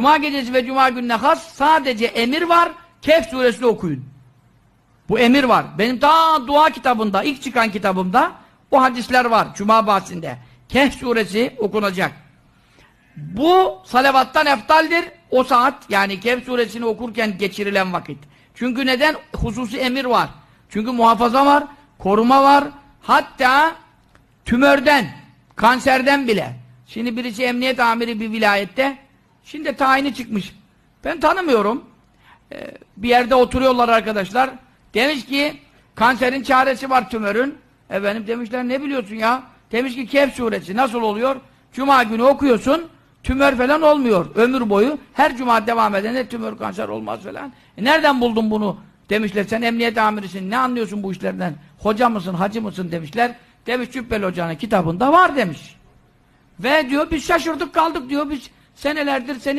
Cuma gecesi ve Cuma gününe has sadece emir var. Kehf suresini okuyun. Bu emir var. Benim ta dua kitabında, ilk çıkan kitabımda bu hadisler var. Cuma bahsinde. Kehf suresi okunacak. Bu salavattan eftaldir. O saat yani Kehf suresini okurken geçirilen vakit. Çünkü neden? Hususi emir var. Çünkü muhafaza var, koruma var. Hatta tümörden, kanserden bile. Şimdi birisi emniyet amiri bir vilayette. Şimdi tayini çıkmış. Ben tanımıyorum. Ee, bir yerde oturuyorlar arkadaşlar. Demiş ki kanserin çaresi var tümörün. Efendim demişler ne biliyorsun ya? Demiş ki Kehf suresi nasıl oluyor? Cuma günü okuyorsun. Tümör falan olmuyor ömür boyu. Her cuma devam edene tümör kanser olmaz falan. E nereden buldun bunu? Demişler sen emniyet amirisin ne anlıyorsun bu işlerden? Hoca mısın hacı mısın demişler. Demiş Cübbeli Hoca'nın kitabında var demiş. Ve diyor biz şaşırdık kaldık diyor biz senelerdir seni